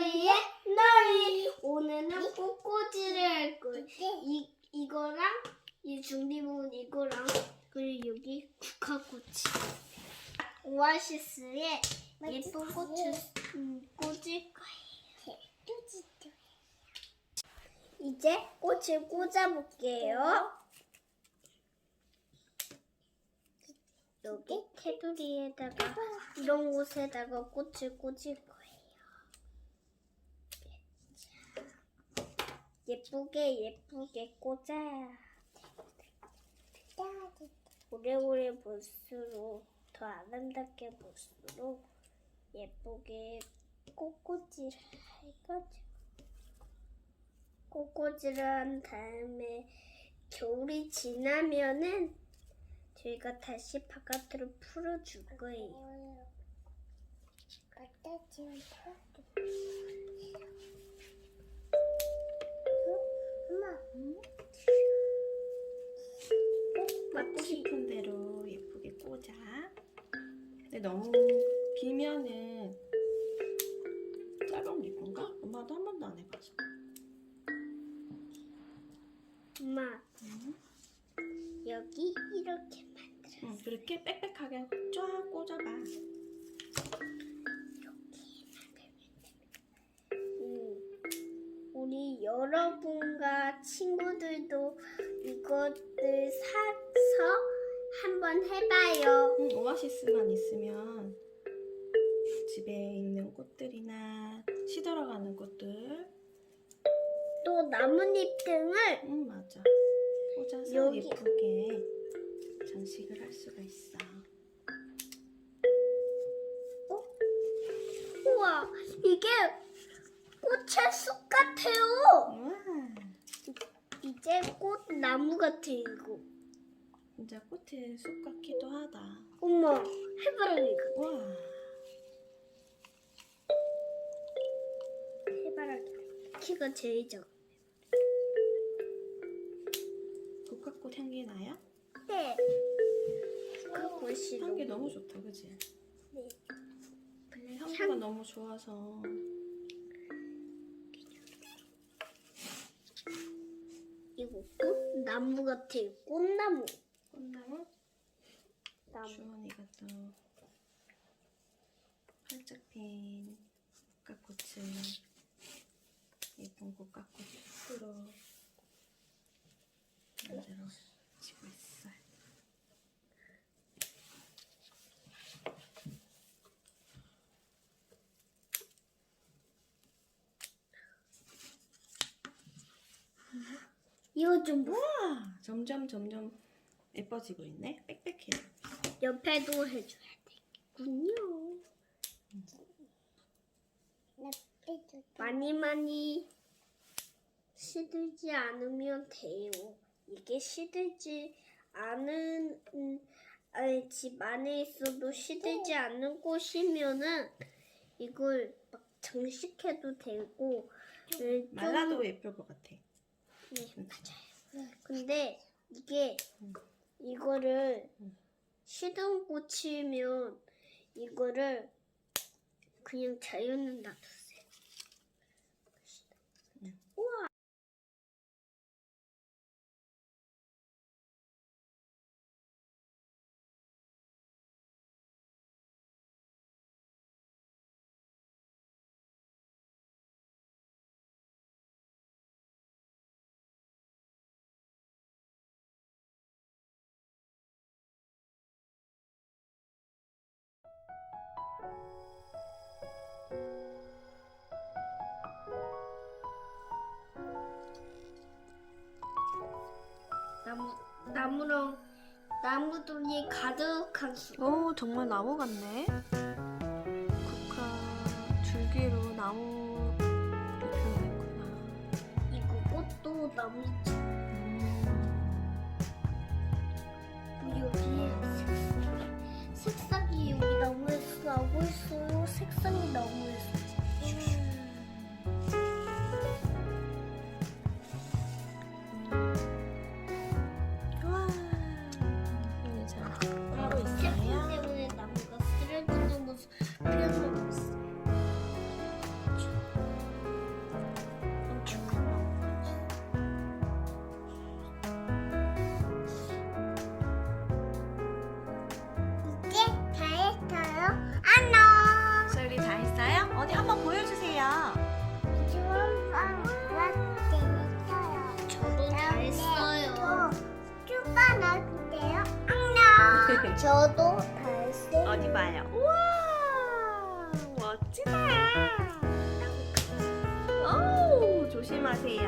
놀이의 놀이. 오늘은 꽃꽂이를 할 거예요. 이 이거랑 이 부분 이거랑 그리고 여기 국화꽃이. 오아시스에 예쁜 꽃을 음, 꽂을 거예요. 이제 꽃을 꽂아볼게요. 여기 테두리에다가 이런 곳에다가 꽃을 꽂을 거예요. 예쁘게 예쁘게 꽂아야 오래오래 볼수록 더 아름답게 볼수록 예쁘게 할 거죠. 꽃꽂이를 한 다음에 겨울이 지나면은 저희가 다시 바깥으로 풀어줄 거예요. 엄마, 갖고 싶은 대로 예쁘게 꽂아. 근데 너무 길면은 짧으면 예쁜가? 엄마도 한 번도 안 해봐서. 엄마 응. 여기 이렇게 만들어. 응, 그렇게 빽빽하게 쫙 꽂아봐. 음, 우리 여러분과 친구들도 이것들 사서 한번 해봐요. 응, 오아시스만 있으면 집에 있는 꽃들이나 시들어가는 꽃들, 또 나뭇잎 등을 응 맞아. 꽂아서 여기. 예쁘게 장식을 할 수가 있어. 우와 이게 꽃의 숲 같아요. 우와, 이제 꽃 나무 같아 이거. 진짜 꽃의 숲 같기도 하다. 엄마 해바라기 이거. 우와. 해바라기 키가 제일 작. 국화꽃 향기 나요? 네. 그 꽃이 향기 너무 좋다, 그지? 네. 향기가 너무 좋아서 꽃 나무 같아. 꽃나무. 꽃나무 나무. 주원이가 또 활짝 핀 꽃가꽃을 예쁜 꽃가꽃으로 만들어 지고 있어요. 이거 좀 봐. 우와! 점점 점점 예뻐지고 있네. 빽빽해. 옆에도 해줘야 되겠군요. 많이 많이 시들지 않으면 돼요. 이게 시들지 않은 음, 아니, 집 안에 있어도 시들지 않는 꽃이면은 이걸 막 장식해도 되고 음, 좀- 말라도 예쁠 것 같아. 네, 맞아요. 근데 이게 음. 이거를 음. 시든 꽃이면 이거를 그냥 자연은 놔두세요. 나무 나무랑 나무들이 가득한 숲. 오 정말 나무 같네. 국화 줄기로 나무를 표현했구나. 이거 꽃도 나무 음. 여기에 색상이 여기 나무에서 나오고 있어요. 색상이 나무에서. 저도 다 했어요. 어디 봐요. 우와 멋지다. 오 조심하세요.